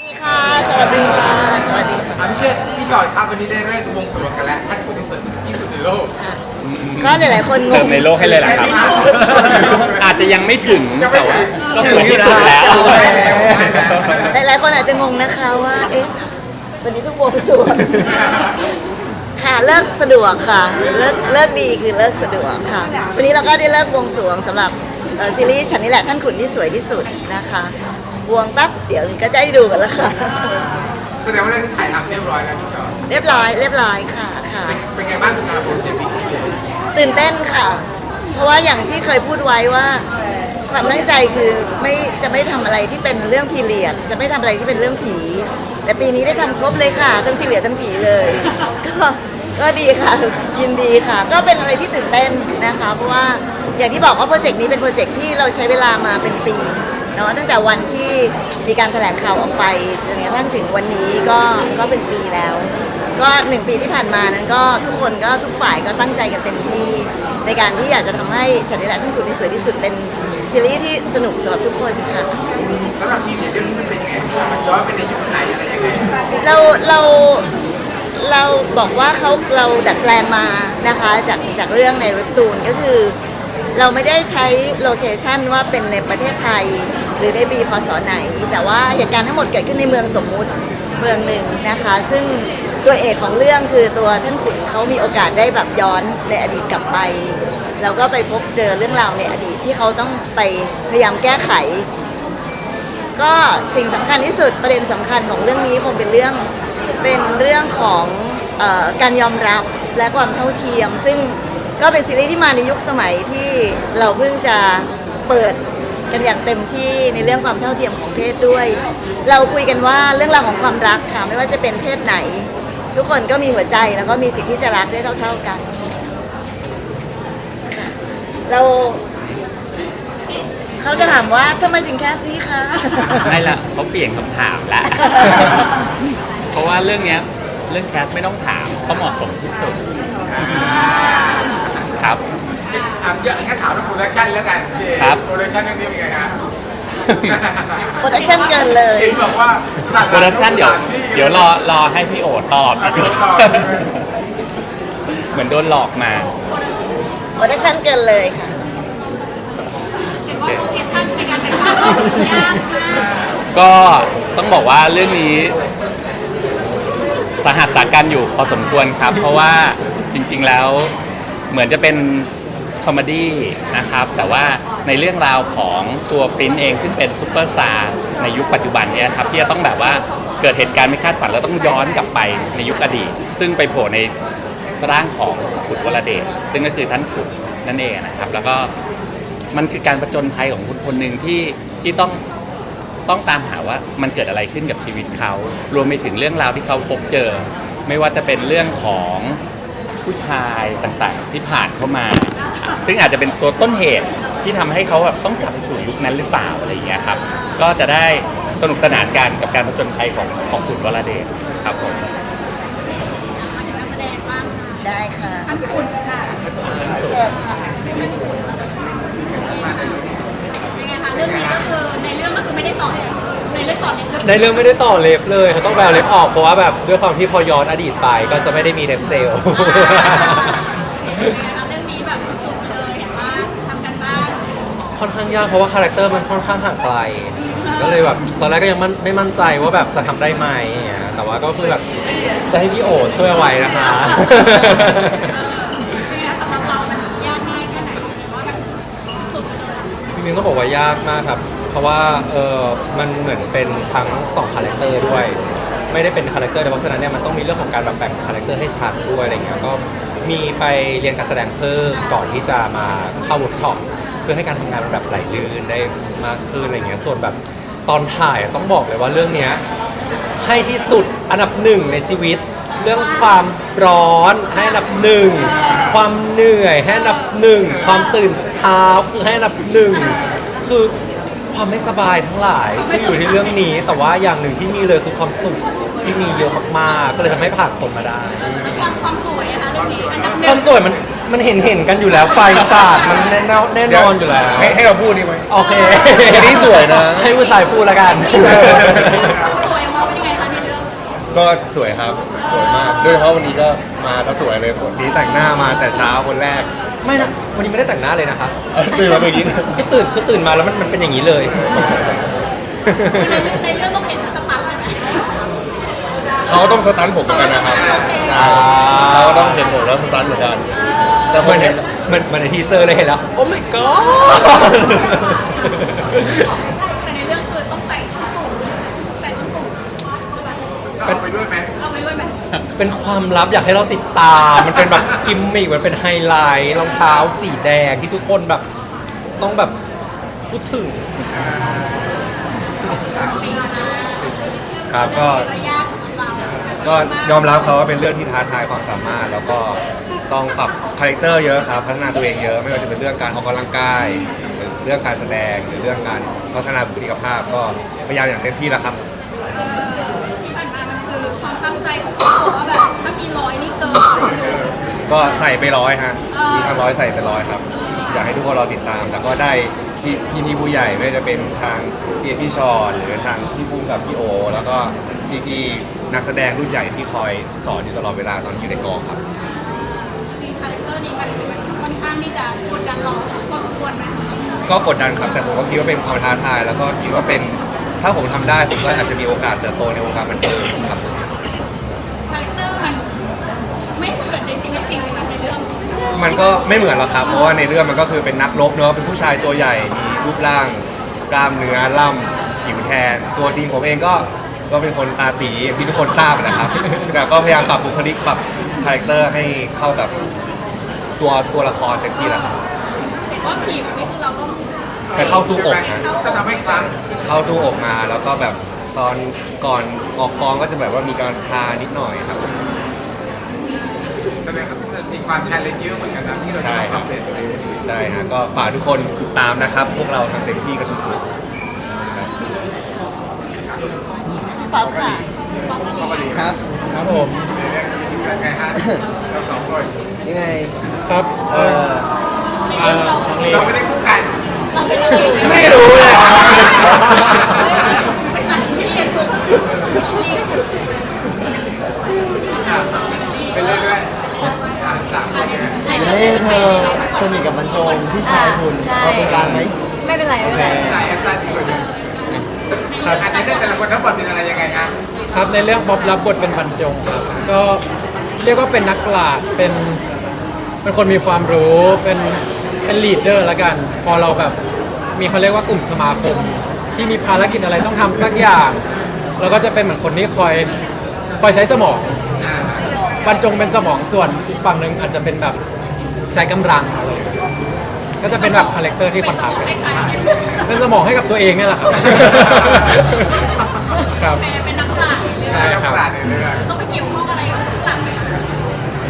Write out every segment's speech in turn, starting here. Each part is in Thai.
ดีค่ะ สวัสดีค่ะ สวัสดีค่ะอะพี่เชษพี่ชอตครับวันนี้ได้เริ่มวงสรวงกันแล้วท่านผู้ที่สุดที่สุดในโลก ก็หลายๆคนงเติงมในโลกให้เลยเหรอครับได้ครับ อาจจะยังไม่ถึงยังไม่แต่ว่าถึงก็สวยที่สุดแล้วได้แล้วได้แล้วหลายๆคนอาจจะงงนะคะว่า เอ๊ะ วันนี้เพิ่งบวงสรวงค่ะ เลิกสะดวกค่ะ เลิกเลิกดีคือเลิกสะดวกค่ะ วันนี้เราก็ได้เลิกบวงสรวงสำหรับเอ่อ ซีรีส์ฉันนี่แหละท่านขุนที่สวยที่สุดนะคะบวงปั๊บเดี๋ยวก็จะได้ดูกันแล้วค่ะ แสดงว่าเรื่องนี้ถ่ายทำเรียบร้อยแล้วพี่ชอตเรียบร้อยเรียบร้อยค่ะค่ะ เป็นเป็นไงบ้างสำหรับโปรเจกต์นี้เชษตื่นเต้นค่ะ เพราะว่าอย่างที่เคยพูดไว้ว่าความตั้งใจคือไม่จะไม่ทำอะไรที่เป็นเรื่องพีเรียด จะไม่ทำอะไรที่เป็นเรื่องผี แต่ปีนี้ได้ทำครบเลยค่ะทั้งพีเรียดทั้งผีเลย ก็ก็ดีค่ะยินดีค่ะ ก็เป็นอะไรที่ตื่นเต้นนะคะ เพราะว่า อย่างที่บอกว่าโปรเจกต์นี้เป็นโปรเจกต์ที่เราใช้เวลามาเป็นปีเนาะตั้งแต่วันที่มีการแถลงข่าวออกไปจนกระทั่งถึงวันนี้ก็ก็เป็นปีแล้ว ก็หนึ่งปีที่ผ่านมานั้นก็ทุกคนก็ทุกฝ่ายก็ตั้งใจกันเต็มที่ ในการที่อยากจะทำให้ฉันนี่แหละท่านคุณที่สวยที่สุดเป็นซีรีส์ที่สนุกสำหรับทุกคนค่ะสำหรับพีเรียดเรื่องนี้มันเป็นยังไงมันย้อนไปในยุคไหนอะไรยังไงเราเราเราบอกว่าเขาเราดัดแปลงมานะคะจากจากเรื่องในเว็บตูนก็คือ เราไม่ได้ใช้โลเคชันว่าเป็นในประเทศไทย หรือในปีพศไหน แต่ว่าเหตุการณ์ทั้งหมดเกิดขึ้นในเมืองสมมุติเมืองหนึ่งนะคะ ซึ่งตัวเอกของเรื่องคือตัวท่านขุนเขามีโอกาสได้แบบย้อนในอดีตกลับไปเราก็ไปพบเจอเรื่องราวในอดีตที่เขาต้องไปพยายามแก้ไข ก็สิ่งสำคัญที่สุดประเด็นสำคัญของเรื่องนี้คงเป็นเรื่องเป็นเรื่องของออการยอมรับและความเท่าเทียม ซึ่ง ก็เป็นซีรีส์ที่มาในยุคสมัยที่เราเพิ่งจะเปิดกันอย่างเต็มที่ในเรื่องความเท่าเทียมของเพศด้วย เราคุยกันว่าเรื่องราวของความรักค่ะไม่ว่าจะเป็นเพศไหน ทุกคนก็มีหัวใจแล้วก็มีสิทธิ์ที่จะรักได้เท่า ๆกันค่ะเราเขาจะถามว่าทำไมถึงแคสนี้คะไม่ละเขาเปลี่ยนคำถามละ เพราะว่าเรื่องเนี้ยเรื่องแคสไม่ต้องถามเพราะเหมาะสมที่สุด ครับ อะเดี๋ยวแค่ถามเรื่องโปรดักชั่นแล้วกันพี่ครับ โปรดักชั่นเรื่องนี้เป็นไงครับโปรดักชั่นเกินเลย เห็นบอกว่าโปรดักชั่นเดี๋ยวเดี๋ยวรอรอให้พี่โอตอบดีกว่าเหมือนโดนหลอกมาโปรดักชั่นเกินเลยค่ะ เห็นว่าโลเคชั่นในการถ่ายทำก็ยากมากก็ต้องบอกว่าเรื่องนี้ สาหัสสากันอยู่พอสมควรครับ เพราะว่าจริง ๆแล้ว เหมือนจะเป็นคอมเมดี้นะครับ แต่ว่าในเรื่องราวของตัวปริ้นเองซึ่งเป็นซูเปอร์สตาร์ในยุคปัจจุบันเนี่ยครับที่จะต้องแบบว่าเกิดเหตุการณ์ไม่คาดฝันแล้วต้องย้อนกลับไปในยุคอดีต ซึ่งไปโผล่ในร่างของขุดวรเดชซึ่งก็คือท่านขุดนั่นเองนะครับ แล้วก็มันคือการประจนภัยของคนคนหนึ่งที่ที่ต้องต้องตามหาว่ามันเกิดอะไรขึ้นกับชีวิตเขา รวมไปถึงเรื่องราวที่เขาพบเจอ ไม่ว่าจะเป็นเรื่องของ ผู้ชายต่างๆ ที่ผ่านเข้ามา ซึ่งอาจจะเป็นตัวต้นเหตุที่ทำให้เขาแบบต้องกลับไปสู่ยุคนั้นหรือเปล่าอะไรอย่างเงี้ยครับก็จะได้สนุกสนานกันกับการผจญภัยของของคุณวรเดชครับผมนักแสดงบ้างค่ะได้ค่ะ อันขุนค่ะเชิญค่ะเป็นไงคะเรื่องนี้ก็คือในเรื่องก็คือไม่ได้ต่อเลยในเรื่องต่อเลย ในเรื่องไม่ได้ต่อเล็บเลยเขาต้องแบวเล็บออกเพราะว่าแบบด้วยความที่พอย้อนอดีตไปก็จะไม่ได้มีเล็บเซลล์เรื่องนี้แบบสุดเลยเห็นว่าทำกันบ้านค่อนข้างยากเพราะว่าคาแรคเตอร์มันค่อนข้างห่างไกล ก็เลยแบบตอนแรกก็ยังมั่นไม่มั่นใจว่าแบบจะทำได้ไหมอย่างเงี้ยแต่ว่าก็คือแบบจะให้พี่โอช่วยเอาไว้นะคะ เป็นไงคะสำหรับเรามันยากง่ายแค่ไหนหรือว่ามันสุดเลยจริงๆต้องบอกว่ายากมากครับเพ ราะว่าเออมันเหมือนเป็นทั้งสองคาแรคเตอร์ด้วย ไม่ได้เป็นคาแรคเตอร์แต่เพราะฉะนั้นเนี่ยมันต้องมีเรื่องของการแบบแบ่งคาแรคเตอร์ให้ชัดด้วยอะไรเงี้ยก็มีไปเรียนการแสดงเพิ่มก่อนที่จะมาเข้าเวิร์กช็อปเพื่อให้การทำงานมันแบบไหลลื่นได้มากขึ้นอะไรเงี้ยส่วนแบบตอนถ่ายต้องบอกเลยว่าเรื่องเนี้ย ให้ที่สุดอันดับหนึ่งในชีวิต เรื่องความร้อนให้อันดับหนึ่งความเหนื่อยให้อันดับหนึ่งความตื่นเช้าคือให้อันดับหนึ่งคือ ความไม่สบายทั้งหลายที่อยู่ที่เรื่องนี้ แต่ว่าอย่างหนึ่งที่มีเลยคือความสุขที่มีเยอะมากๆ ก็เลยทำให้ผ่านผลมาได้ ความความสวยอะคะเรื่องนี้อันดับหคนึ่วางมสวยมันมันเห็นเห็นกันอยู่แล้วไฟสาดมันแน่นอนแน่นอนอยู่แล้วให้ให้เราพูดดีไหม โอเคอันนี้สวยนะ ให้ผู้ชายพูดแล้วกันสวยมากเป็นยังไงคะในเรื่องก็สวยครับ สวยมาก โดยเฉพาะวันนี้ก็มาก็สวยเลยผมนี้แต่งหน้ามาแต่เช้าคนแรก ไม่นะ วันนี้ไม่ได้แต่งหน้าเลยนะครับเออตื่นมาเป็นอย่างนี้ คือตื่นคือตื่นมาแล้วมันมันเป็นอย่างนี้เลย ในเรื่องต้องเห็นสตันเลยไหมเขาต้องสตันผมเหมือนกันนะครับใช่เขาก็ต้องเห็นผมแล้วสตันเหมือนกันแต่เหผมือมนในเห็นเหมือนเหมือนในทีเซอร์เลยเห็นแล้ว โอ้ my god แต่ในเรื่องคือต้องใส่ส้นสูงใส่ส้นสูงเอาไปด้วยไหมเอาไปด้วยไหม เป็นความลับอยากให้เราติดตาม มันเป็นแบบกิมมิกมันเป็นไฮไลท์รองเท้าสีแดงที่ทุกคนแบบต้องแบบพูดถึง ครับก็ยองเราก็ยอมรับเขาว่าเป็นเรื่องที่ท้าทายความสามารถ แล้วก็ต้องปรับคาแรคเตอร์เยอะครับ พัฒนาตัวเองเยอะไม่ว่าจะเป็นเรื่องการออกกำลังกายหรือเรื่องการแสดงหรือเรื่องการพัฒนาบุคลิกภาพ ก็พยายามอย่างเต็มที่แล้วครับ ที่ผ่านมามันคือความตั้งใจของเขาว่า แบบถ้ามีร้อยนี่เกินก็ใส่ไปร้อยฮะมีทั้งร้อยใส่ไปร้อยครับ อยากให้ทุกคนรอติดตาม แต่ก็ได้พี่พี่พี่ผู้ใหญ่ไม่ว่าจะเป็นทางพี่พี่ชอนหรือทางพี่พุ่มกับพี่โอ แล้วก็พี่พี่นักแสดงรุ่นใหญ่ที่คอยสอนอยู่ตลอดเวลาตอนที่อยู่ในกองครับคาแรคเตอร์นี้มันค่อนข้างที่จะกดดันเราพอสมควรไหมก็กดดันครับแต่ผมก็คิดว่าเป็นความท้าทาย แล้วก็คิดว่าเป็นถ้าผมทำได้ผมก็อาจจะมีโอกาสเติบโตในวงการบันเทิงครับ คาแรคเตอร์มันไม่เหมือนในชีวิตจริงเลยนะในเรื่อง มันก็ไม่เหมือนหรอกครับ เพราะว่าในเรื่องมันก็คือเป็นนักรบเนาะเป็นผู้ชายตัวใหญ่มีรูปร่าง กล้ามเนื้อล่ำผิวแทน ตัวจริงผมเองก็ก็เป็นคนตาตีอย่างที่ทุกคนทราบนะครับ แต่ก็พยายามปรับบุคลิกปรับคาแรคเตอร์ให้เข้ากับตัวตัวละครเต็มที่แล้วครับเห็นว่าผิวนี่คือเราต้องไปเข้าตู้อบนะต้องทำให้ครั้งเข้าตู้อบมาแล้วก็แบบตอนก่อนออกกองก็จะแบบว่ามีการทานิดหน่อยครับ แสดงว่ามี ความชาเลนจ์เยอะเหมือนกันนะที่เราจะต้องปรับเปลี่ยนตัวเองใช่ฮะก็ฝากทุกคนติดตามนะครับ พวกเราทำเต็มที่กันสุดๆป๊อปค่ะปกติครับครับผมในเรื่องนี้เป็นไงฮะเราสองคนยังไงครับเออเราไม่ได้คู่กัน ไม่รู้เลยครับ ไปจัดที่เอ็นฝึก เป็นเรื่องด้วยอ่าสามคนเนี่ย ให้เธอสนิทกับบรรจงพี่ชายคุณใช่ เราเป็นกลางไหมไม่เป็นไรไม่เป็นไร สายแอสตาที่คนหนึ่งอันนี้นแต่ละคนทั้งหมดเป็นอะไรยังไงครับครับในเรื่องบ๊อบรับบทเป็นบรรจงครับ ก็เรียกว่าเป็นนักปราชญ์เป็นเป็นคนมีความรู้เป็นเป็นลีดเดอร์ละกัน พอเราแบบมีเขาเรียกว่ากลุ่มสมาคม ที่มีภารกิจอะไรต้องทำสักอย่างเราก็จะเป็นเหมือนคนที่คอยคอยใช้สมอง บรรจงเป็นสมองส่วนอีกฝั่งหนึ่งอาจจะเป็นแบบ ใช้กำลังอะไรอย่างเงี้ยก็จะเป็นแบบคาแรคเตอร์ที่คอนทราสต์กันเป็นสมองให้กับตัวเองเนี่ยแหละครับ ครับแม่เป็นนักปราชญ์ใช่ครับปราดในเรื่องต้องไปเกี่ยวข้องอะไรกับหลังไหม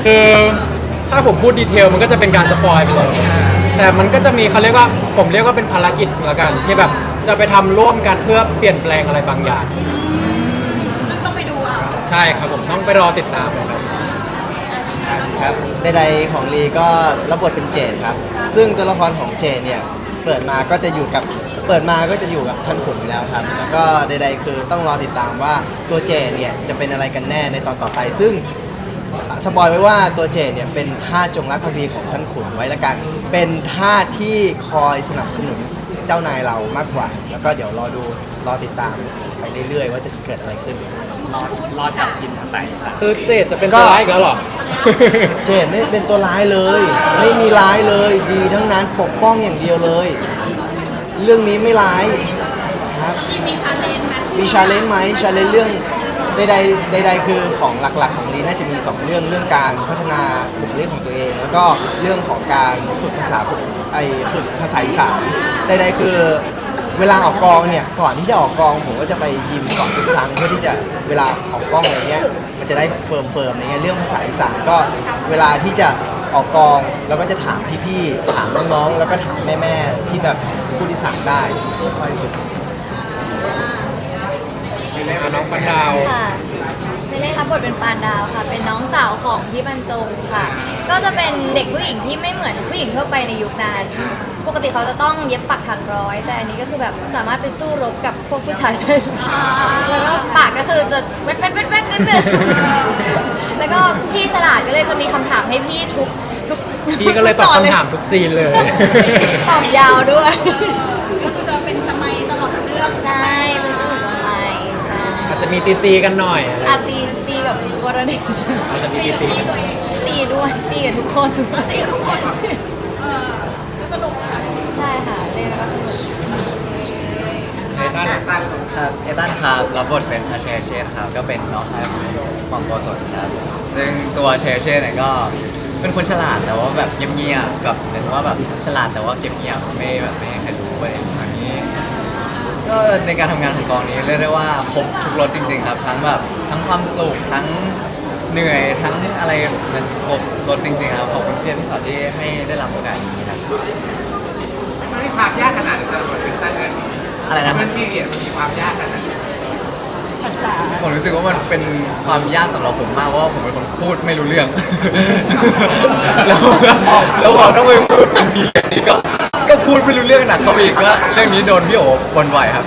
คือถ้าผมพูดดีเทลมันก็จะเป็นการสปอยไปเลยแต่มันก็จะมีเขาเรียกว่าผมเรียกว่าเป็นภารกิจละกัน ที่แบบจะไปทำร่วมกันเพื่อเปลี่ยนแปลงอะไรบางอย่าง ต้องไปดูเอาใช่ครับผมต้องไปรอติดตามนะครับ ครับใดๆของลีก็รับบทเป็นเจดครับ ซึ่งตัวละครของเจดเนี่ยเปิดมาก็จะอยู่กับเปิดมาก็จะอยู่กับท่านขุนอยู่แล้วครับ แล้วก็ใดๆคือต้องรอติดตามว่าตัวเจดเนี่ยจะเป็นอะไรกันแน่ในตอนต่อไป ซึ่งสปอยไว้ว่าตัวเจดเนี่ยเป็นท่าสจงรักภักดีของท่านขุนไว้ละกัน เป็นท่าสที่คอยสนับสนุนเจ้านายเรามากกว่า แล้วก็เดี๋ยวรอดูรอติดตามไปเรื่อยๆ ว่าจะเกิดอะไรขึ้นคือเจดจะเป็นตัวร้ายอีกแล้วเหรอ เจดไม่เป็นตัวร้ายเลย ไม่มีร้ายเลยดีทั้งนั้นปกป้องอย่างเดียวเลย เรื่องนี้ไม่ร้ายครับที่มีชาเลนจ์ไหมมีชาเลนจ์ไหมชาเลนจ์เรื่องใดๆใดๆคือของหลักๆ ของลีน่าจะมี 2 เรื่องเรื่องการพัฒนาบุคลิกของตัวเอง แล้วก็เรื่องของการฝึกภาษาไอฝึกภาษาอีสานใดๆคือเวลาออกกองเนี่ยก่อนที่จะออกกองผมก็จะไปยิมก่อนทุกครั้งเพื่อที่จะเวลาออกกล้องอะไรเงี้ย มันจะได้เฟิร์มเฟิร์มอะไรเงี้ยเรื่องภาษาอีสานก็เวลาที่จะออกกองเราก็จะถามพี่ๆถามน้องๆแล้วก็ถามแม่ๆที่แบบพูดอีสานได้ค่อยๆฝึกน้องปันดาว ค่ะใน เล่นรับบทเป็นปานดาวค่ะ เป็นน้องสาวของพี่บรรจงค่ะ ก็จะเป็นเด็กผู้หญิงที่ไม่เหมือนผู้หญิงทั่วไปในยุคนั้น ปกติเขาจะต้องเย็บปักถักร้อย แต่อันนี้ก็คือแบบสามารถไปสู้รบกับพวกผู้ชายได้เลยแล้วก็ปากก็คือจะเวทเวทเวทเวทนิดนึงแล้วก็พี่ฉลาดก็เลยจะมีคำถามให้พี่ทุกทุกพี่ก็เลยตอบคำถามทุกซีนเลย ตอบยาวด้วย ก็คือจะเป็นสมัยตลอดเรื่อง ใช่ตื่นตื่นทำไมใช่ อาจจะมีตีตีๆกันหน่อยอะไรอาตีตีกับวรเดชอาจจะมีตีตีๆกันหน่อยตีด้วยตีกับทุกคนตีทุกคนเออสนุกนะคะใช่ค่ะเล่นแล้วก็สนุกเอตันตันครับเอตันครับรับบทเป็นอาเชเชนครับ ก็เป็นน้องชายของปองโกศลครับ ซึ่งตัวเชเชนเนี่ยก็เป็นคนฉลาดแต่ว่าแบบเงียบๆกับหมายถึงว่าแบบฉลาดแต่ว่าเงียบๆไม่แบบไม่ให้ใครรู้อะไรอย่างนี้ ก็ในการทำงานของกองนี้เรียกได้ว่าครบทุกรสจริง ๆ ครับทั้งแบบทั้งความสุขทั้งเหนื่อยทั้งอะไรมันครบรสจริงๆครับขอบคุณพี่พี่ชอตที่ให้ได้รับโอกาสนี้ครับมันมีความยากขนาดไหนสำหรับบทคริสตันเรื่องนี้อะไรนะเพื่อนพี่เรียนมันมีความยากขนาดไหนภาษาผมรู้สึกว่ามันเป็นความยากสำหรับผมมากเพราะว่าผมเป็นคนพูดไม่รู้เรื่อง แล้วแล้วพอต้องไปพูดเป็นเมียนี่ก็ ก็พูดไม่รู้เรื่องหนักเข้าไปอีกก็เรื่องนี้โดนพี่โอ๋คนไหวครับ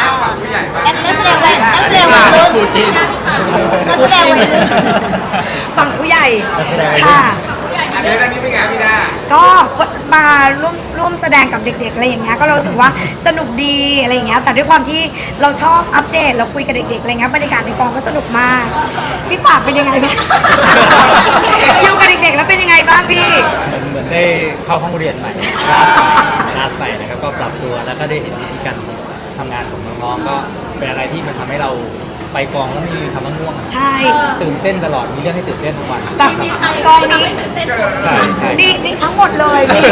อ้าวฝั่งผู้ใหญ่บ้างนักแสดงวัยนักแสดงวัยรุ่นคู่จิ้นนักแสดงวัยรุ่นฝั่งผู้ใหญ่ค่ะ อันนี้เรื่องนี้เป็นไงพี่ดาก็ มาร่วมร่วมแสดงกับเด็กๆอะไรอย่างเงี้ยก็เรารู้สึกว่าสนุกดีอะไรอย่างเงี้ยแต่ด้วยความที่เราชอบอัปเดตเราคุยกับเด็กๆอะไรเงี้ยบรรยากาศในกองก็สนุกมากพี่ปากเป็นยังไงบ้าง อยู่กับเด็กๆแล้วเป็นยังไงบ้างพี่ เหมือนได้เข้าห้องเรียนใหม่ คลาสใหม่นะครับก็ปรับตัวแล้วก็ได้เห็นวิธีการทำงานของน้องๆก็เป็นอะไรที่มันทำให้เรา ไปกองแล้วไม่มีคำว่าง่วงอะใช่ตื่นเต้นตลอดมีเรื่องให้ตื่นเต้นทุกวัน แบบมีใครกองนี้ ตื่นเต้นใช่ใช่นี่นี่ทั้งหมดเลยนี่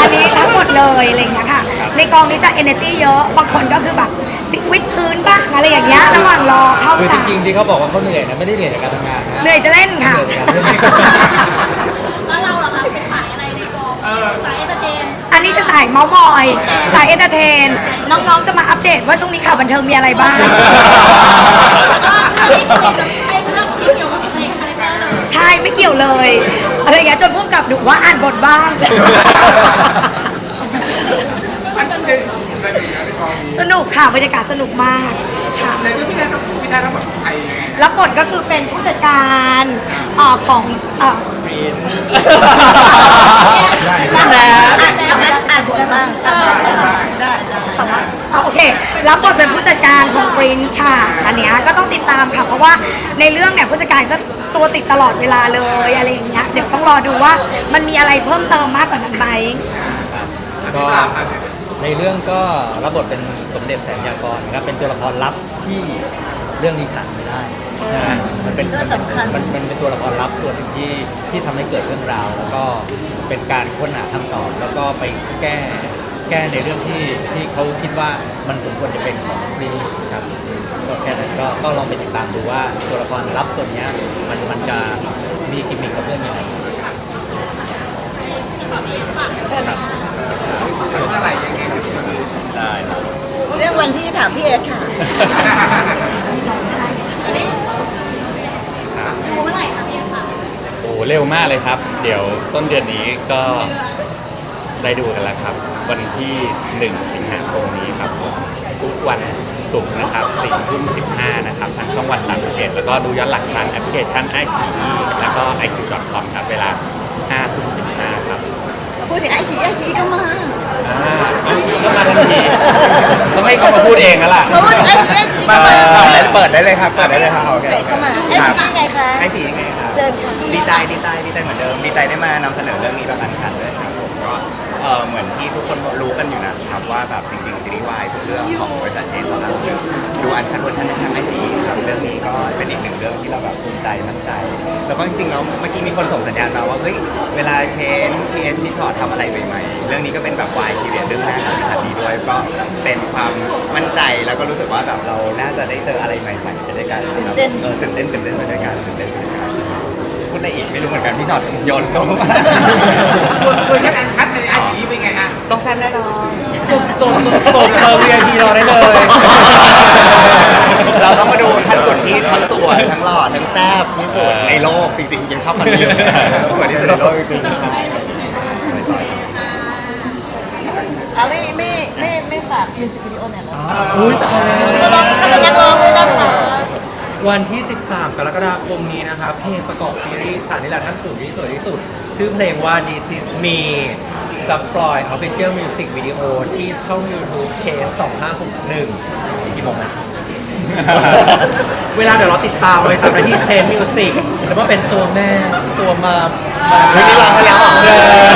อันนี้ทั้งหมดเลยอะไรอย่างเงี้ยค่ะ ในกองนี้จะ energy เยอะ บางคนก็คือแบบสิวิดพื้นบ้างอะไรอย่างเงี้ยระหว่างรอเข้าคือจฉากริงๆที่เขาบอกว่าเขาเหนื่อยนะไม่ได้เหนื่อยจากการทำงานนะเหนื่อยจะเล่นค่ะ เหนื่อยจากการเล่น แล้วเราเหรอคะเป็นสายอะไรในกองสายเอ นเตอร์เทนอันนี้จะสายเมาส์มอย สายเอนเตอร์เทน น้องๆจะมาอัปเดตว่าช่วงนี้ข่าวบันเทิงมีอะไรบ้างแล้วก็ที่คุยกับไอ้เรื่องที่เกี่ยวกับในคาแรคเตอร์เลยใช่ไม่เกี่ยวเลย อะไรอย่างเงี้ยจนพุ่มกับดุว่าอ่านบทบ้างอันนี้สนุกนะพี่กองสนุกค่ะบรรยากาศสนุกมากค่ะ ในเรื่องพี่ดาต้องพี่ดาต้องแบบไทยยังไงแล้วบทก็คือเป็นผู้จัดการเอ่อของเอ่ออ่านแล้วอ่านแล้วอ่าน บทบ้างได้ได้โอเค รับบทเป็นผู้จัดการของ Prince ค่ะ อันเนี้ยก็ต้องติดตามค่ะ เพราะว่าในเรื่องเนี่ยผู้จัดการจะตัวติดตลอดเวลาเลยอะไรอย่างเงี้ย เดี๋ยวต้องรอดูว่ามันมีอะไรเพิ่มเติมมากกว่านั้นไหมก็ในเรื่องก็รับบทเป็นสมเด็จแสนยากรนะครับเป็นตัวละครลับที่ เรื่องนี้ขาดไม่ได้นะฮะมันเป็นก็สำคัญ มันมันเป็นตัวละครลับตัวหนึ่งที่ที่ทำให้เกิดเรื่องราว แล้วก็เป็นการค้นหาคำตอบแล้วก็ไปแก้แก้ในเรื่องที่ที่เขาคิดว่ามันสมควรจะเป็นของฟรีครับก็แค่นั้นก็ก็ลองไปติดตามดูว่าตัวละครลับตัวเนี้ยมันมันจะมีกิมมิคกับเรื่องยังไงเมื่อไหร่ยังไงถึงจะมีได้ครับ เรื่องวันที่ถามพี่เอสค่ะอันนี้ดู เมื่อไหร่คะพี่ค่ะโอ้เร็วมากเลยครับ เดี๋ยวต้นเดือนนี้ก็ได้ดูกันแล้วครับ วันที่ 1 สิงหาคมนี้ครับ ทุกวันศุกร์นะครับสี่ทุ่มสิบห้านะครับทางช่องวันต่างประเทศแล้วก็ดูย้อนหลังทางแอปพลิเคชันไอชีแล้วก็ iq.com ครับเวลาห้าทุ่มสิบห้าครับ พูดถึงไอชีไอชีก็มาอ่าไอชีก็มาทันทีต้องให้เขามาพูดเองแล้วล่ะเขาพูดถึงไอชีไอชีก็มาเปิดได้เลยครับเปิดได้เลยครับเสร็จก็มาไอชียังไงคะไอฉียังไงครับเชิญค่ะดีใจดีใจดีใจเหมือนเดิม ดีใจได้มานำเสนอเรื่องนี้แบบอันคันด้วยครับผมก็เออเหมือนที่ทุกคนรู้กันอยู่นะครับว่าแบบจริงๆซีรีส์วายทุกเรื่องของบริษัทเชนของเราดูอันคันเวอร์ชันในทางไอซีครับเรื่องนี้ก็เป็นอีกหนึ่งเรื่องที่เราแบบภูมิใจมั่นใจ แล้วก็จริงๆแล้วเมื่อกี้มีคนส่งสัญญาณมาว่าเฮ้ยเวลาเชนพีเอสพีชอตทำอะไรใหม่ๆเรื่องนี้ก็เป็นแบบวายทีเรียเรื่องแรกของบริษัทนี้ด้วยก็เป็นความมั่นใจแล้วก็รู้สึกว่าแบบเราน่าจะได้เจออะไรใหม่ๆไปด้วยกันนะครับตื่นเต้นเออตื่นเต้นตื่นเต้นไปด้วยกันตื่นเต้นไปด้วยกันพูดอะไรอีกไม่รู้เหมือนกันพี่ชอตโยนตรงเวอร์ชันอันคัด ในไอชีเป็นไงฮะต้องแซ่บแน่นอนส่งส่งเบอร์ VIP รอได้เลย เราต้องมาดูท่านขุนที่ทั้งสวยทั้งหล่อทั้งแซ่บที่สุดในโลกจริงๆยังชอบคนนี้อยู่สวยที่สุดในโลกจริงๆครับเอาไม่ไม่ไม่ไม่ฝากมิวสิกวิดีโอหน่อยเหรออุ้ยตายแล้วก็ร้องก็เป็นนักร้องด้วยนะคะ วันที่ 13 กรกฎาคมนี้นะครับเพลงประกอบซีรีส์ฉันนี่แหละท่านขุนที่สวยที่สุด ชื่อเพลงว่า This Is Me จะปล่อย Official Music Video ที่ช่อง YouTube Chase 2561กี่โมงนะ เวลาเดี๋ยวเราติดตามเลยตามไปที่ Chase Music แล้วว่าเป็นตัวแม่ตัวมาเฮ้ยนี่ร้องไปแล้วเหรอเออ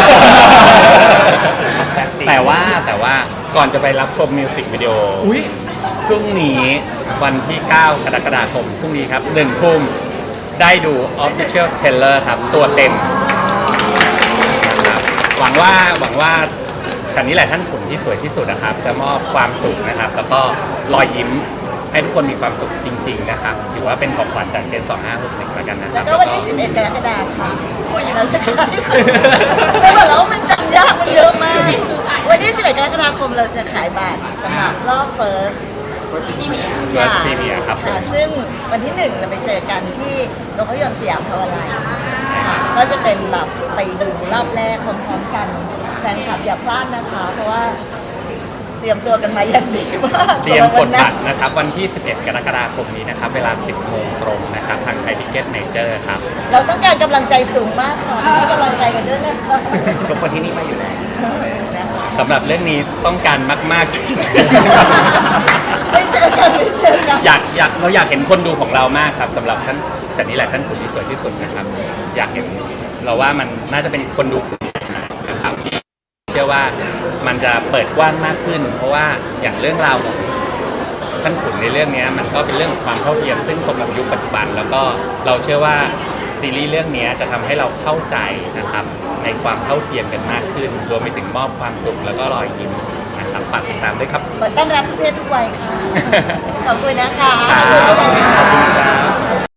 แต่ว่าแต่ว่าก่อนจะไปรับชมมิวสิกวิดีโออุ้ย พรุ่งนี้วันที่ 9 กรกฎาคมพรุ่งนี้ครับหนึ่งทุ่มได้ดู Official Trailer ครับ ตัวเต็มนะครับหวังว่าหวังว่าฉันนี้แหละท่านขุนที่สวยที่สุดนะครับ จะมอบความสุขนะครับ แล้วก็รอยยิ้ม ให้ทุกคนมีความสุขจริง ๆ นะครับ ถือว่าเป็นของขวัญจากเชน2561แล้วกันนะคแล้รับวก็วันที่ 11กรกฎาคมค่ะเราจะขายไม่บอกแล้วว่ามันจำยากมันเยอะมาก วันที่ 11กรกฎาคมเราจะขายบัตรสำหรับรอบ first เพื่อพีเมียครับผม ค่ะซึ่งวันที่หนึ่งเราไปเจอกันที่โรงภาพยนตร์สยามพาวาไลน์ค่ะก็จะเป็นแบบไปดูรอบแรกพร้อมๆกัน แฟนคลับอย่าพลาดนะคะ เพราะว่า เตรียมตัวกันมาอย่างดีมากเตรียมกดสำหบัวัตนรนะครับ วันที่ 11 กรกฎาคมนี้นะครับ เวลา 10โมงตรงนะครับ ทางไทยทิเก็ตเมเจอร์ครับ เราต้องการกำลังใจสูงมากค่ะให้กำลังใจกันด้วยนะคะทุกคนที่นี่มาอยู่แล้วนะคะสำหรับเรื่องนี้ต้องการมากๆจริงไม่เจอกันไม่เจอกันๆอยากอยากเราอยากเห็นคนดูของเรามากครับสำหรับท่านฉันนี่แหละท่านขุนที่สวยที่สุดนะครับ อยากเห็นเราว่ามันน่าจะเป็นคนดูกลุ่มใหม่นะครับที่เชื่อว่า มันจะเปิดกว้างมากขึ้น เพราะว่าอย่างเรื่องราวของท่านขุนในเรื่องเนี้ยมันก็เป็นเรื่องของความเท่าเทียมซึ่งตรงกับยุคปัจจุบัน แล้วก็เราเชื่อว่าซีรีส์เรื่องเนี้ยจะทำให้เราเข้าใจนะครับในความเท่าเทียมกันมากขึ้น รวมไปถึงมอบความสุขแล้วก็รอยยิ้มนะครับฝากติดตามด้วยครับเปิดต้อนรับทุกเพศทุกวัยค่ะ ขอบคุณนะคะขอบคุณทุกคนนะคะ